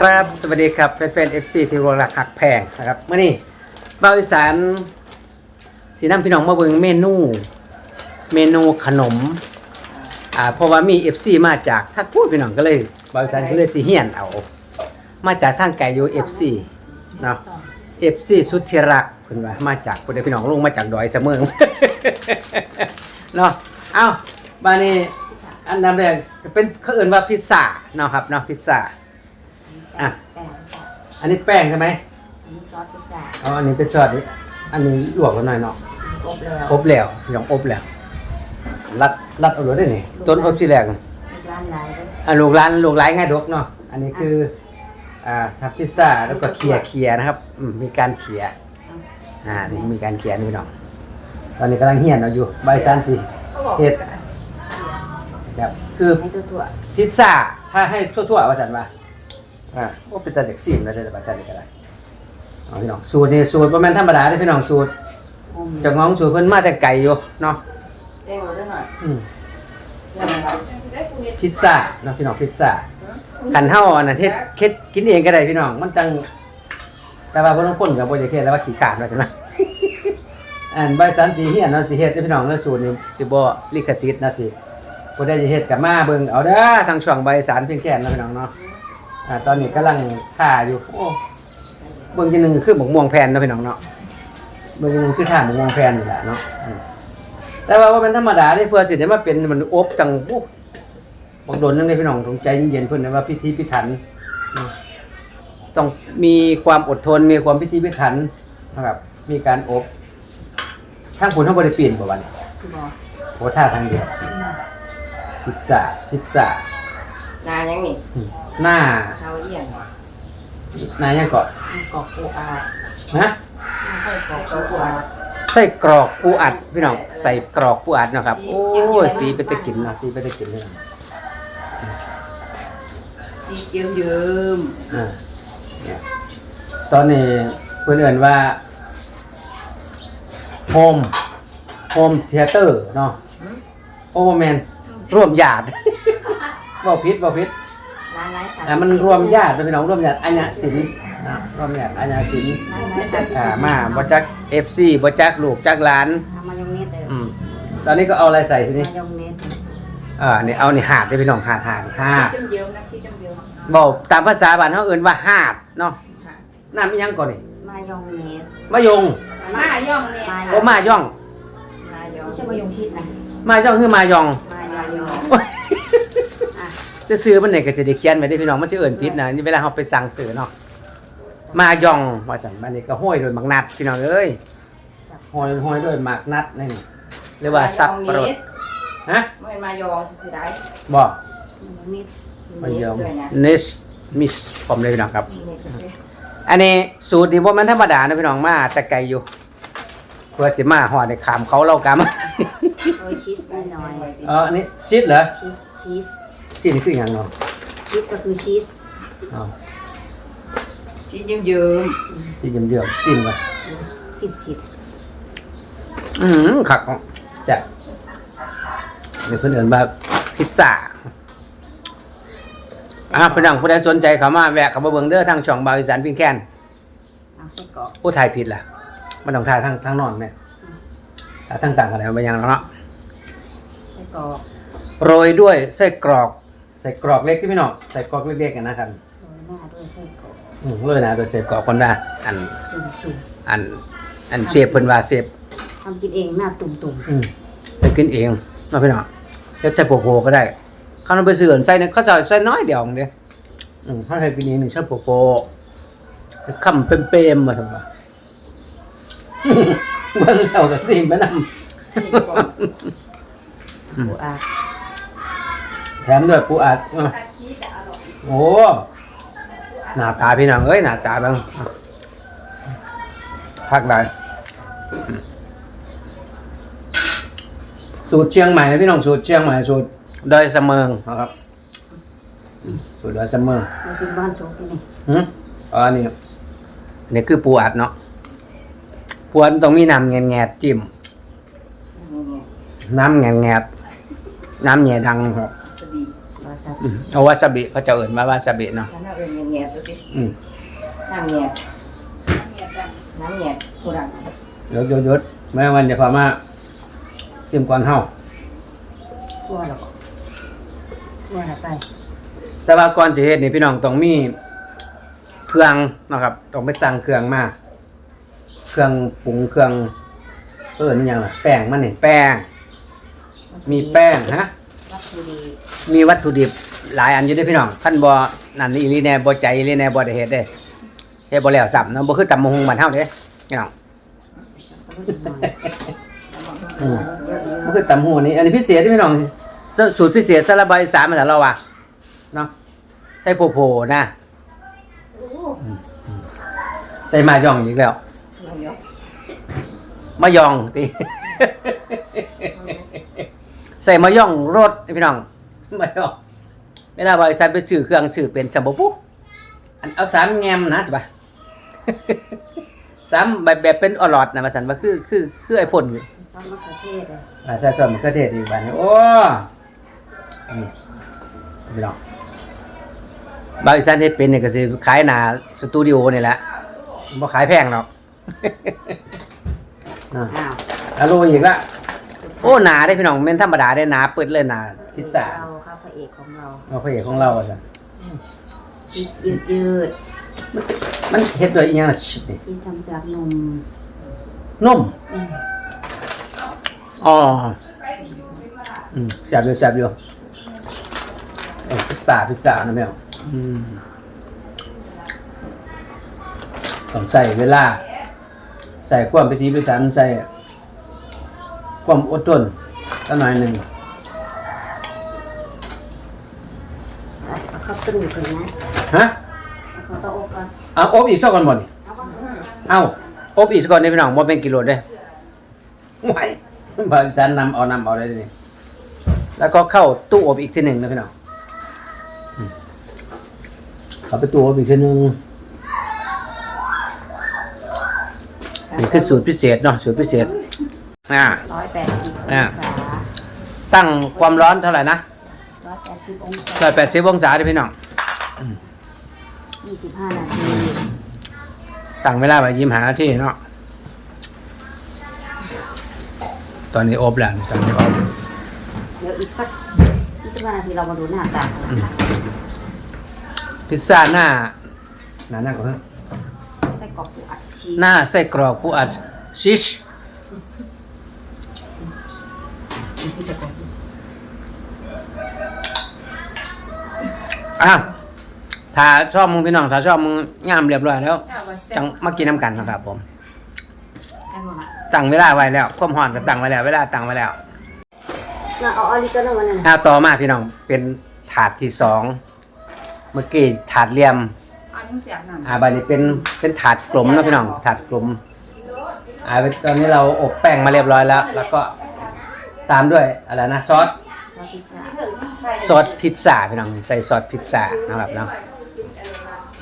ครับสวัสดีครับแฟนๆเอฟซีที่รักหักแพงนะครับเมื่อนี้เบาอีสานสีน้ำพี่น้องมาเบิ่งเมนูเมนูขนมอ่าเพราะว่ามีเอฟซีมาจากทักพูดพี่น้องก็เลยเบาอีสานก็เลยสิเฮียนเอา มาจากทางไกลอยู่เอฟซีเนาะเอฟซีสุดที่รักเพิ่นว่ามาจากคนเดียวพี่น้องลงมาจากดอยเสมอเนาะเอ้าบานี้ อันดับแรกเป็นเขาเอื่นว่าพิซซ่าเนาะครับเนาะพิซซ่าอะอันนี้แป้งใช่ไหมอันนี้ซอสพิซซ่าอ๋ออันนี้เป็นซอสนี่อันนี้ลวกกันหน่อยเนาะอบแล้วอบแล้วพี่น้องอบแล้วรัดรัดเอาเลยได้นี่ต้นอบที่แรกร้านไหนด้วยอะลูกร้านลูกร้านง่ายดกเนาะ อันนี้คืออ่าทำพิซซ่าแล้วก็เคลียร์เคลียร์นะครับอืมมีการเคลียร์อ่านี่มีการเคลียร์นี่พี่น้อง ตอนนี้กำลังเฮียนเอาอยู่ใบซันสิเฮ็ดค รับคือให้ตัวตัวพิซซ่าถ้าให้ทั่วๆว่าจันว่าอ่าก็เป็นตาเด็กซิมแล้วได้บัจันนี่ก็ได้เอาพี่น้องสูตรนี่สูตรประมาณธรรมดาเด้อพี่น้องสูตรมุมจากน้องสูตรเพิ่นมาแต่ไก่อยู่เนาะเด้งมาด้วยหน่อยอืมยังไงครับพิซซ่าเนาะพี่น้องพิซซ่าขันเฮาอันนั้นเฮ็ดเฮ็ดกินเองก็ได้พี่น้องมันจังแต่ว่าบ่ต้องคนก็บ่จะเฮ็ดแล้วว่าขี้ขลาดว่าจังนะอันใบสันสีเฮียนเนาะสิเฮ็ดสิพี่น้องแล้วสูตรนี้สิบ่ลิขสิทธิ์นะสิ บ่ได้จะเฮ็ดกับมาเบิ่งเอาเด้อทางช่องใบสารเพียงแค่นั้นพี่น้องเนาะอ่าตอนนี้กำลังท่าอยู่โอ้เบิ่งทีหนึงคือหมกม่วงแผ่นเนาะพี่น้องเนาะเบิ่งทีหนึงคือท่าหมกม่วงแผ่นนี่แหละเนาะอืมแต่ว่าว่าเป็นธรรมดาที่เพื่อสิได้มาเป็นมันอบจังปุ๊บางโดนนึงเลยพี่น้องต้องใจเย็นๆเพิ่นนะว่าพิธีพิถันเนาะต้องมีความอดทนมีความพิธีพิถันนะครับ มีการอบทางผลทั้งบริปีนบ่วันคือบอกโอ้ท่าทางเดียว พิซซ่าพิซซ่านายังนี่อืมหน้าชาวเอียนหน้ายังเกาะกอกปูอาดนะใส่กอกปูอาดใส่กรอกปูอัดพี่น้องใส่กรอกปูอัดเนาะครับโอ้ยสีเป็นตะกินเนาะสีเป็นตะกินเลยซีเยิ้มเยิ้มอ่าเนี่ยตอนนี้เพื่อนเอื่นว่าโฮมโฮมเทเตอร์เนาะโอเวอร์แมน ร่วมญาติบ่พิษบ่พิษร้านไรค่ะอ่ามันรวมญาติพี่น้องรวมญาติอัญญศิลป์นะรวมญาติอัญญศิลป์ร้านไรค่ะอ่ามาบ่จัก FC บ่จักลูกจักหลานทำมายองเนสเลยอืมตอนนี้ก็เอาอะไรใส่ทีนี้มายองเนสอ่านี่เอานี่หาดเด้อพี่น้องหาดหาดหาดเยิ้มเยิ้มนะชีเยิ้มเยิ้มบอกตามภาษาบ้านเฮาเอิ้นว่าหาดเนาะน้ำอีหยังก่อนนี่มายองเนสมะยงมายองเนสโอ้มาย่องมายองไม่ใช่มายองชีสนะมาย่องคือมายอง มาย องโอ้ยจะซื้อมันไหนก็จะได้เขียนไว้ได้อพี่น้องมันจะเอิ้นผิดนะนี่เวลาเฮาไปสั่งซื้อเนาะมายองว่าซั่นบัดนี้ก็ห้อยโดยมักนัดพี่น้องเอ้ยห้อยห้อยโดยมักนัดนี่หรือว่าสับปะรดฮะไม่มายองจะสิได้บ่นิสมายองด้วยนะเนสมิสผมเลยพี่น้องครับนี่ก็คืออันนี้สูตรนี่บ่แมันธรรมดานะพี่น้องมาแต่ไกลอยู่เพื่อสิมาฮอดได้ขามเขาเล่ากรรมโร ยชีสหน่อยเอออันนี้ชีสเหรอชีสชีสชีสนี่คือหยังเนาะชีสก็คือชีสอ๋อชีสเยิ้มชีสเยิ้มๆซิมก่อนๆสิบสิบอืมคักจ้ะนี่เพิ่นเอิ้นว่าพิซซ่าอ่าพี่น้องผู้ใดสนใจเข้ามาแวะเข้ามาเบิ่งเด้อทางช่องบาวอีสานพิงแคนเอาไส้กรอกผู้ถ่ายผิดล่ะมันต้องถ่ายทางทางนอนแม่ถ้าทางต่างกันแล้วมันยังเนาะไส้ กรอกโรยด้วยไส้กรอก ใส่กรอกเล็กที่พี่น้องใส่กรอกเล็กๆกันนะครับโรยหน้าด้วยไส้กรอกอืมเลยนะโดยใส่กรอกคนนะอันตุ่มตุ่มอันอันเชฟเพิ่นว่าเชฟทำกินเองหน้าตุ่มตุ่มอืมไปกินเองเนาะพี่น้องจะใส่โปโปก็ได้เขาเอาไปซื้ออนใส่เนี่ยเขาจะใส่น้อยเดียวเดียวอืมเขาใส่กินเองนี่ใส่โปโปคำเป็นเปรมๆมาทำไม เบิ่งแล้วก็สิมานำ ปูอาดแถมด้วยปูอัดอะโอ้หน้าตาพี่น้องเอ้ยหน้าตาเบ้างพักได้อืมสูตรเชียงใหม่นะพี่น้องสูตรเชียงใหม่สูตรดอยเสะเมิงนะครับอืมสูตรดอยเสะเมิงมากินบ้านโชว์กินนี่หืมอ๋อนี่อันนี่คือปูอัดเนาะปูอัดมันต้องมีน้ำแงดๆจิ้มน้ำแงดๆ น้ำแง่ดังครับสบีวาซาสับอืมเอาวาซาบิเขาจะเอิ่นมาวาซาบิเนาะน้ำเอิญเงียบๆดูสิอืมน้ำเงียบน้ำเงียบกูดังเดี๋ยวหยุดๆแม่วันจะพามาชิมก่อนเฮาทั่วหรอกทั่วหรอกไปแต่ว่าก่อนจะเฮ็ดนี่พี่น้องต้องมีเครื่องนะครับ ต้องไปสั่งเครื่องมาเครื่องปรุงเครื่องเออนี่ยังล่ะแป้งมันนี่แป้ง มีแป้งฮะ วัตถุดิบมีวัตถุดิบหลายอันอยู่เด้อพี่น้องท่านบ่นั่นอีหลีแน่บ่ใจอีหลีแน่บ่ได้เฮ็ดเด้เฮ็ดบ่แล้วซ้ำเนาะบ่คือตำมะฮุงบ้านเฮาเด้พี่น้องก็รู้จักหน่อยอืมเยอะบ่คือตำหูนี่อันนี้พิเศษเด้อพี่น้องสสูตรพิเศษสาระบายสารมาจากเราว่ะเนาะใส่โผโผนะอืมอืมใส่มายองอีกแล้วน้ำเงียบมายองติ ใส่มายองรสพี่น้องมายองเวลาบริษัทไปซื้อเครื่องซื้อเป็นจัมโบ้ปุ๊อันเอาสามแงมนะจ้ะสามแบบแบบเป็นอลอดนะมาสันว่าคือคือคือไอ้พ่นอยู่ๆซอสมะเขือเทศเลยอ่าใส่ซอสมะเขือเทศอีกบานนี้โอ้นี่พี่น้องบริษัทเฮ็ดเป็นเนี่ยก็สิขายหน้าสตูดิโอนี่แหละบ่ขายแพงหรอกอะอ้าวอร่อยอีกละสุดท้าย โอ้หนาได้พี่น้องเป็นธรรมดาได้หนาเปิดเลยหนาพิซซ่าเราครับพระเอกของเราเอาพระเอกของเราอะจ้ะยืดยืดมันเฮ็ดด้วยอีหยังล่ะชินี่ๆที่ทำจากนมนุ่มอืมอ๋ออืมแซ่บอยู่แซ่บอยู่เอ้ยพิซซ่าพิซซ่านะแมวอืมต้องใส่เวลา ใส่ความพิธีพิถันใส่ ความอดทนตั้งหน่อยหนึ่งเอาเข้าตรูกันนะฮะเอาเข้าเตาอบก่อนเอาอบอีกสักก่อนบ่นี่เอาก่อนเอาอบอีกสักก่อนนี่พี่น้องบ่เป็นกิโลเด้ไหวบริษัทนำเอานำเอาได้เลยแล้วก็เข้าตู้อบอีกทีหนึ่งนะพี่น้องอืมเข้าไปตู้อบอีกทีหนึ่งนี่คือสูตรพิเศษเนาะสูตรพิเศษ อ่าร้อยแปดสิบออะงศาตั้งความร้อนเท่าไหร่นะร้อยแปดสิบองศาร้อยแปดสิบองศาดิพี่น้องยี่สิบห้านาทีตั้งเวลาไปยิ้มหาที่เนาะตอนนี้อบแล้วตอนนี้อบเดี๋ยวอีกสักยี่สิบห้านาทีเรามาดูหน้าตากันนะคะพิซซ่าหน้าหน้าหน้าก่อนเถอะไส้กรอกปูอัดชีสหน้าไส้กรอกผู้อัดชิช ที่จะกรอก อะถ้าชอบมึงพี่น้องถ้าชอบมึงงามเรียบร้อยแล้วจังมากินน้ำกันนะครับผมให้หมดละตั้งเวลาไว้แล้วความห่อนก็ตั้งไว้แล้ว เวลาตั้งไว้แล้วน่ะเอาออริกาโน่มาเนี่ยนะอะต่อมาพี่น้องเป็นถาดที่สองเมื่อกี้ถาดเหลี่ยมอันนี้เสียงหนังอ่าบัดนี้เป็นเป็นถาดกลมนะพี่น้องถาดกลมอ่าตอนนี้เราอบแป้งมาเรียบร้อยแล้ว แล้วก็ตามด้วยอะไรนะซอสซอส พิซซ่าซอสพิซซ่าพี่น้องใส่ซอสพิซซ่านะครับเนาะ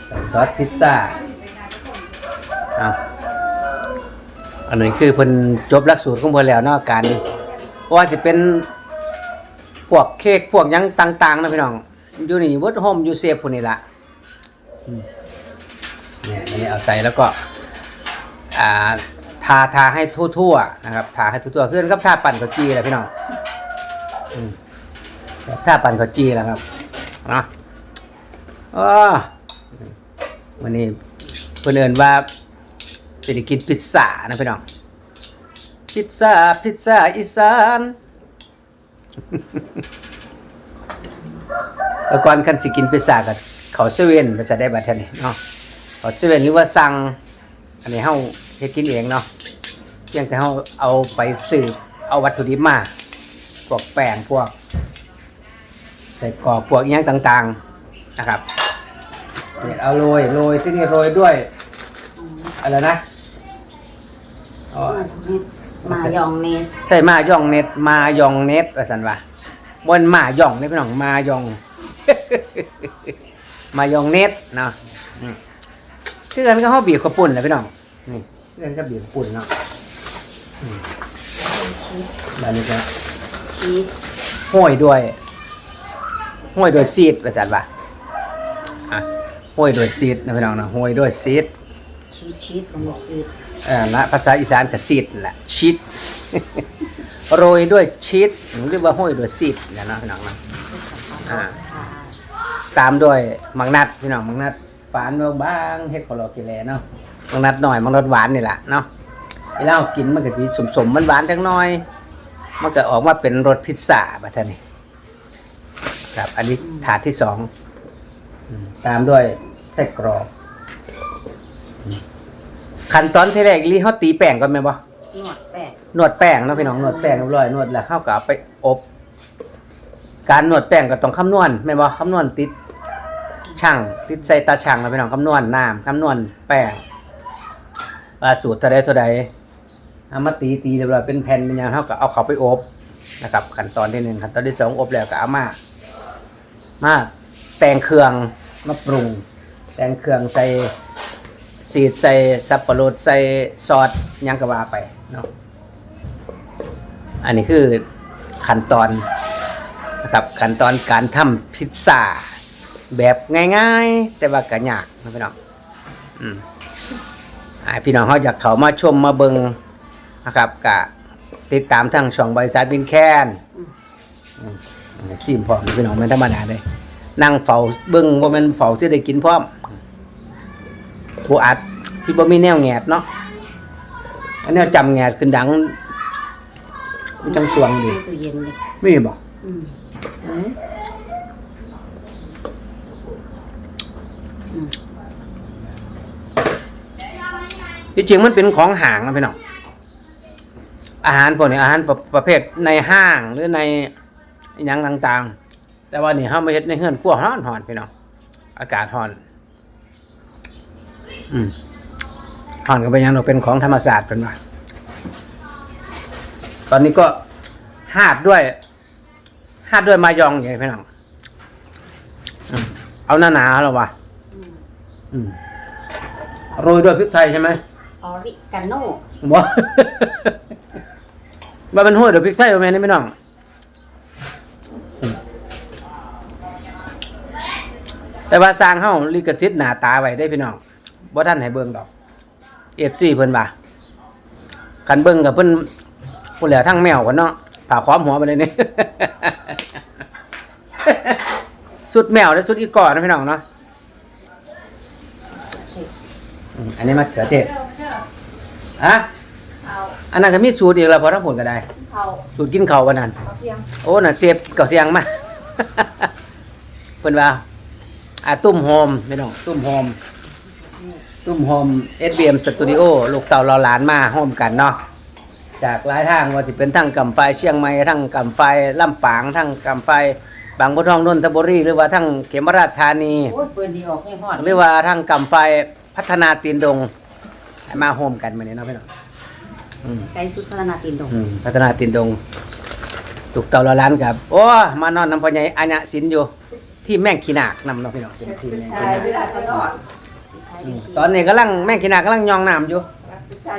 ใส่ซอสพิซซ่าเอาอันนี้คือเพิ่นจบหลักสูตรของเพิ่นแล้วเนาะการว่าจะเป็นพวกเค้กพวกยังต่างๆนะพี่น้องอยู่นี่วิร์ดโฮมอยู่เซฟพวกนี้ละเนี่ยนนี้เอาใส่แล้วก็อ่าทาทาให้ทั่วๆนะครับทาให้ทั่วๆคือกับทาปั่นข้าวจีแหละพี่น้องอ ถ้าปั่นข้าวจีแล้วครับนะวันนี้เพื่อนเอินว่าจะได้กินพิซซ่านะพี่น้อง พิซซ่า พิซซ่าอีสานแล้วก่อนคันสิกินพิซซ่าก็เขาเซเว่นภาษาได้บัดเทานี้เนาะเขาเซเว่นหรือว่าสั่งอันนี้เฮาเฮ็ดกินเองเนาะเพียงแต่เฮาเอาไปสืบเอาวัตถุดิบมาพวกแป้งพวก ใส่กรอกพวกอิหยังต่างๆนะครับเนี่ยเอาโรยโรยที่นี่โรยด้วยอืมอะไรนะอ๋อมายองเนสใส่มายองเน็ตมายองเน็ตว่าสันว่าบนมายองนี่พี่น้องมายอง มายองเน็ตเนาะอืมคือกันก็เขาบีบข้าวปุ้นนะพี่น้องนี่คือกันก็บีบข้าวปุ้นเนาะชีสแบบนี้ก็ชีสห้อยด้วย ห้วยโดวยซีดว่าซั่นว่าอะห้วยโดวยซีดนะพี่น้องนะห้วยโดวยซีดชีสชีสลงหมดซีดเอ่อละภาษาอีสานก็ซีดนั่นแหละชีสโรยด้วยชีสหรือว่าห้อยด้วยซีดนะเนาะพี่น้องนะอ่าค่ะตามด้วยมังนัดพี่น้องมังนัดฝานบางๆเฮ็ดขอรอกินแลเนาะมังนัดหน่อยมังนัดหวานนี่แหละเนาะเวลาเรากินมันก็สิสมๆมันหวานๆจังน้อย มันก็ออกมาเป็นรสพิซซ่าบัดท่านี้ ครับ อันนี้ถาดที่สองอืมตามด้วยไส้กรอกอืมขั้นตอนที่แรกลีเขาตีแป้งก่อนไหมนบ่นวดแป้งนวดแป้งเนาะพี่น้องนวดแป้งเรียบร้อยนวดแล้วเข้ากับเอาไปอบ การนวดแป้งก็ต้องคำนวณแม่นบ่คำนวณติดช่างติดใส่ตาช่างแล้วพี่น้องคำนวณน้ำคำนวณแป้งว่าสูตรเท่าใดเท่าใดเอามาตีตีเรียบร้อยเป็นแผ่นเป็นหยังเท่ากับเอาเขาไปอบนะครับขั้นตอนที่หนึ่งขั้นตอนที่สองอบแล้วก็เอามา มาแต่งเครื่องมาปรุง แต่งเครื่องใส่สีดใส่สับปะรดใส่ซอสยังก็ว่าไปเนาะอันนี้คือขั้นตอนนะครับขั้นตอนการทำพิซซ่าแบบง่าย ๆ แต่ว่าก็ยากนะพี่น้องอืมอ่าพี่น้องเขาอยากเขามาชมมาเบิงนะครับกะติดตามทางช่องบริษัทบินแคนอืม ซิมพร้อมพี่น้องไม่ธรรมดาเลยนั่งเฝ้าเบิ้งว่ามันเฝ้าที่ได้กินพร้อมผู้อัดพี่บ่มีแนวแงดเนาะอันนี้จำแงดขึ้นดังมันจังสวงดีตู้เย็นเลยไม่บอกอืมเอ้ยอืมที่จริงมันเป็นของห่างนะพี่น้องอาหารพวกนี้อาหารประประเภทในห้างหรือใน อหยังต่างๆ แต่ว่านี่ห้ามาเฮ็ดในเฮือนกลัวร้อนหอนพี่น้องอากาศร้อน อืมร้อนก็เป็นหยังเราเป็นของธรรมศาสตร์เป็นว่าตอนนี้ก็หาดด้วยหาดด้วยมายองอย่างนี้พี่น้องอืมเอาหนาหนาๆแล้ววะอืมอืมโรยด้วยพริกไทยใช่ไหมออริกาโน่บ่ ว่ามันห้วยเดี๋ยวพริกไทยเอาแม่นี่ไม่น้องอืม แต่ว่าสร้างเฮาลิขสิทธิ์หน้าตาไว้ได้พี่น้องบ่ทันให้เบิ่งดอก FC เพิ่นว่าคันเบิ่งกับเพิ่นผู้เหลือทั้งแมวกันเนาะผ่าคว้อมหัวไปเลยนี่สุดแมวและสุดอีกก่อนนะพี่น้องเนาะอืมอันนี้มะเขือเทศฮะเอาอันนั้นก็มีสูตรอีกแล้วพอทั้งผลก็ได้เอาสูตรกินข้าววันนั้นเอาเพียงโอ้ น่ะเสียบเก่าเสียงมาเพิ่นว่า อ่าตุ้มโฮมไม่น้องตุ้มโฮมตุ้มโฮม SBM Studio ลูกเต่าเราหลานมาโฮมกันเนาะจากหลายทางว่าสิเป็นทั้งกำไฟเชียงใหม่ทั้งกำไฟลำปางทั้งกำไฟบางบัวทองนนทบุรีหรือว่าทั้งเขมราชธานีโอ้ยปืนดีออกให้ฮอดหรือว่าทั้งกำไฟพัฒนาตีนดงให้มาโฮมกันมื้อนี้เนาะพี่น้องอืมไก่สุดพัฒนาตีนดงอืมพัฒนาตินดงถูกเต่าละล้านกับโอ้มานอนน้ำพอใหญ่อัญญะสินอยู่ ที่แม่งขีนากนำเนาะพี่น้องเป็นที่แม่งขีตายนากเวลาจะนอนไก่อืดิมชีตอนนี้กำลังแม่งขีนากกำลังยองน้ำอยู่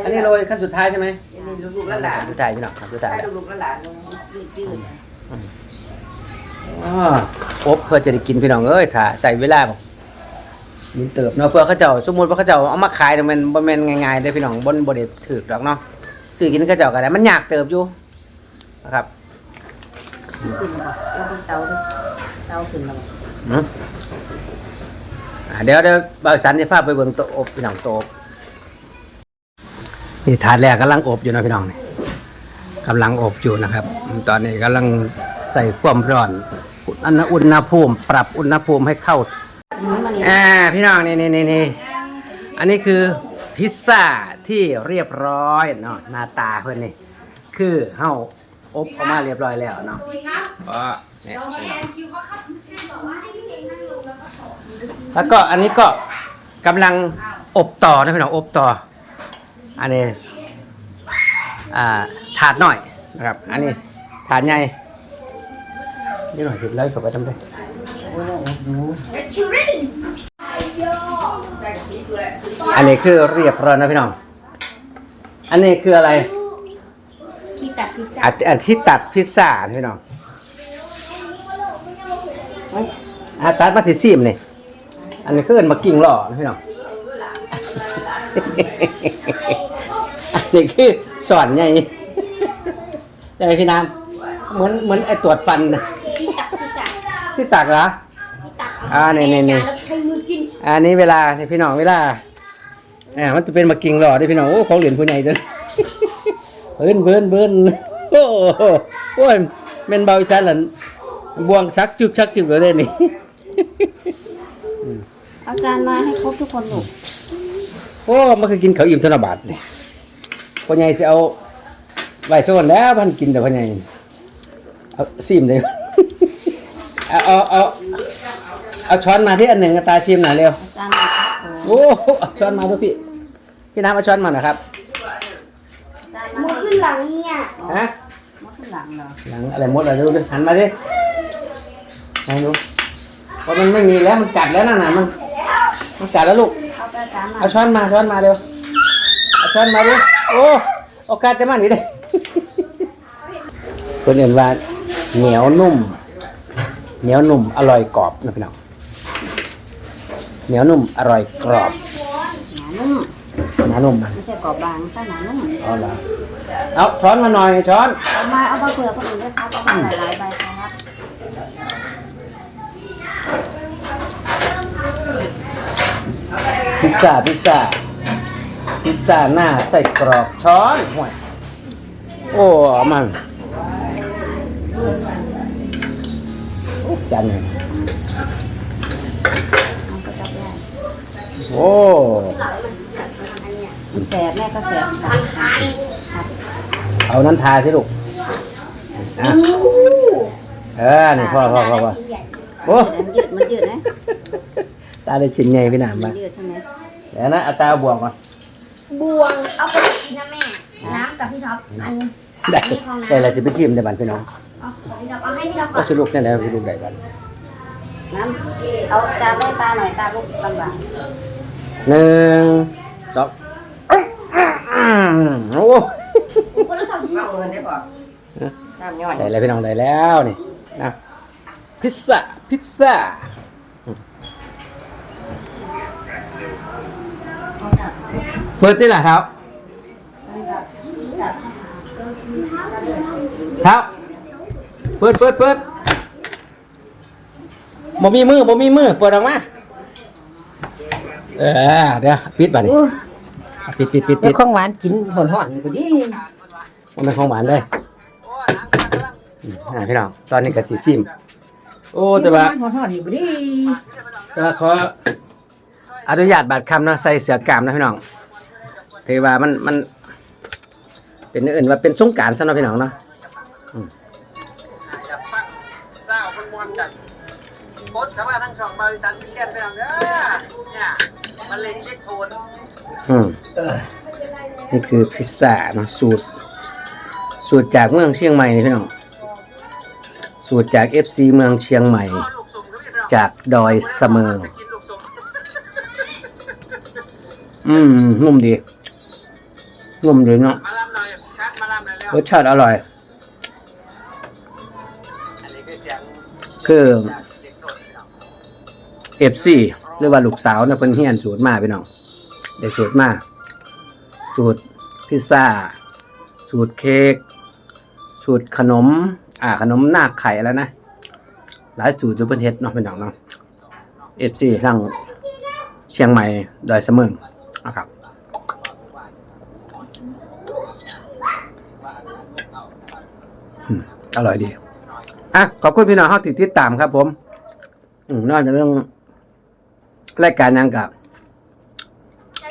อันนี้โรยขั้นสุดท้ายใช่ไหมอันนี้ลูกๆหลานขั้นสุดท้ายพี่น้องขั้นสุดท้ายให้แล้วลูกๆหลานลงยืดยืดอ๋ออบเพื่อจะได้กินพี่น้องเอ้ยถ้าใส่เวลาบอกมีเติบเนาะเพื่อเขาเจ้าสมมุติว่าเขาเจ้าเอามาขายเนี่ยมันบ่แม่นง่ายๆเด้อพี่น้องบนบ่ได้ถูกดอกเนาะซื้อกินเขาเจ้าก็ได้มันยากเติบอยู่นะครับ ขึ้นแล้วบอกเราต้องเตาด้วยเตาขึ้นแล้วบอกอืมอ่า เดี๋ยวเดี๋ยวบริษัทจะพาไปเบิ่งโต๊ะอบพี่น้องโต๊ะอบนี่ถาดแรกกำลังอบอยู่นะพี่น้องนี่กำลังอบอยู่นะครับ ตอนนี้กำลังใส่ความร้อนอุณหอุณหภูมิ ปรับอุณหภูมิให้เข้าอืมมันนี่อ่าพี่น้องนี่นี่นี่นี่อันนี้คือพิซซ่าที่เรียบร้อยเนาะหน้าตาเพื่อนนี่คือเฮา อบออกมาเรียบร้อยแล้วเนาะก็เนี่ยแล้วก็อันนี้ก็กำลังอบต่อนะพี่น้องอบต่อ อันนี้อ่าถาดหน่อยนะครับ อันนี้ถาดใหญ่นี่หน่อยผิดเลยเข้าไปทำได้อันนี้คือเรียบร้อยนะพี่น้อง อันนี้คืออะไรที่ตัดพิซซ่า อันอันที่ตัดพิซซ่านะพี่น้องเฮ้ยอาตัดมาสิซีมนี่อันนี้คือเอิ้นมากิ่งหล่อนะพี่น้องอันนี้คือสอนไงใช่ไหมพี่น้ำเหมือนเหมือนไอ้ตรวจฟันนะที่ตักที่ตักที่ตักเหรอที่ตักอ่านี่นี่นี่แล้วใช้มือกินอันนี้เวลานี่พี่น้องเวลาเอ่ามันจะเป็นมากิ่งหล่อเด้อพี่น้องโอ้ของเหรียญผู้ใหญ่เด้อเบิ้นเบิ้นเบิ้น โอ้โหโอ้ยแม่นเบาอีสานหลันบวงซักจุกชักจุกเลยเด้อนี่ เอาจานมาให้ครบทุกคนลูกโอ้มันคือกินข้าวอิ่มธนบาทนี่พ่อใหญ่สิเอาไว้โซนแล้วพันกินแต่พ่อใหญ่เอาซิมเลย เอาเอาเอาเอาช้อนมาที่อันหนึ่งตาชิมหน่อยเร็วเอาจานมาครับผม โอ้เอาช้อนมาด้วยพี่ พี่น้ำเอาช้อนมาหน่อยครับ จาน มื มา อขึ้น หลังเนี่ยฮะมดข้างหลังเหรอหลังอะไรมดอะไรดูดิหันมาสิไหนดูเพราะมันไม่มีแล้วมันกัดแล้วนั่นน่ะมันมันกัดแล้วลูกเอาไปจานมาเอาช้อนมาช้อนมาเร็วเอาช้อนมาดิโอ้โอกาสจะมาหนีได้คนอื่นว่าเหนียวนุ่ม เหนียวนุ่มอร่อยกรอบนะพี่น้องเหนียวนุ่มอร่อยกรอบหนานุ่มหนานุ่มนะไม่ใช่กรอบบางใช่หนานุ่มเอาละ เอาช้อนมาหน่อยช้อนเอามาเอามาเผื่อคนอื่นด้วยครับเอามาหลายๆใบครับพิซซ่าพิซซ่าพิซซ่าหน้าใส่กรอบช้อนห่วยโอ้เอามันโอ้จานหนึ่งเอาไปจับได้โอ้มันแสบแม่ก็แสบค่ะครับ เอานั้นทาสิลูกอะเออนี่พ่อพ่อพ่อพ่อโอ้มันยืดมันยืดนะตาได้ชิ้นไงพี่หนามมัมานยืดใช่ไหมเดี๋ยวนะเอาตาบวงก่อนบวงเอาไปกินนะแม่ น้ำกับพี่ท็อปอันได้ได้แล้วจะไปชิมในบ้านพี่น้องเอาของพี่ท็อปเอาให้พี่ท็อปก่ก็อนชิลูกเนี่ยแล้วชิลูกได้บ้านน้ำเอาจานแม่ตาหน่อยตาลูกลำบากหนึ่งสองโอ้คน ละสองชิ้นเงินได้ป่ะน้ำย่อยได้แล้วพี่น้องได้แล้วนี่นะพิซซ่าพิซซ่าเปิดที่ไหนครับครับเปิดเปิดเปิดบ่มีมือบ่มีมือเปิดออกมาเออเดี๋ยวปิดบัดนี้ปิดปิดปิดเดี๋ปิยดวของหวานกินหอนหอนๆก็ดี มันเป็นของหวานเลยอืมอ่าพี่น้อง ตอนนี้ก็สิซิม โอ้แต่ว่าหอนหอนๆอยู่ก็ดีก็ขออนุญาตบาดคำเนาะใส่เสือกามนะพี่น้องถือว่ามันมัน เป็นอื่นว่าเป็นสงกรารซะเนาะพี่น้องเนาะอืมอยากฟังเศร้าคนมวนกันโพสต์คำว่าทั้งสองบริษัทมีแค่ไปหลังเด้อเนี่ยมันเล่นเล็กโทนอืมนี่คือพิซซ่าเนาะสูตร สูตรจากเมืองเชียงใหม่นี่พี่น้องสูตรจาก FC เมืองเชียงใหม่พ่อลูกสุ่มก็ไม่ได้จากดอยเสมิงกินลูกสุ่มอืมนุ่มดีนุ่มดีเนาะมาลำหน่อยชักมาลำหน่อยแล้วรสชาติอร่อยอันนี้คือเสียงคือเด็กโดดพี่น้องเอฟซีหรือว่าลูกสาวนะเพิ่นเฮียนสูตรมาพี่น้องได้สูตรมา สูตรพิซซ่า สูตรเค้ก สูตรขนม อ่า ขนมหน้าไข่แล้วนะ หลายสูตรอยู่เพิ่นเฮ็ดเนาะพี่น้องเนาะเอฟซีทั้งเชียงใหม่ดอยเสมิงนะครับอร่อยดี อะ ขอบคุณพี่น้องเฮาที่ติดตามครับผม อืมนอกจากเรื่องรายการยังกับ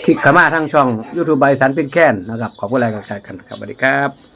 คลิกขมาทางช่อง YouTube บสันเป็นแค้นนะครับ ขอบคุณแรายการกันครับสวัสดีครับ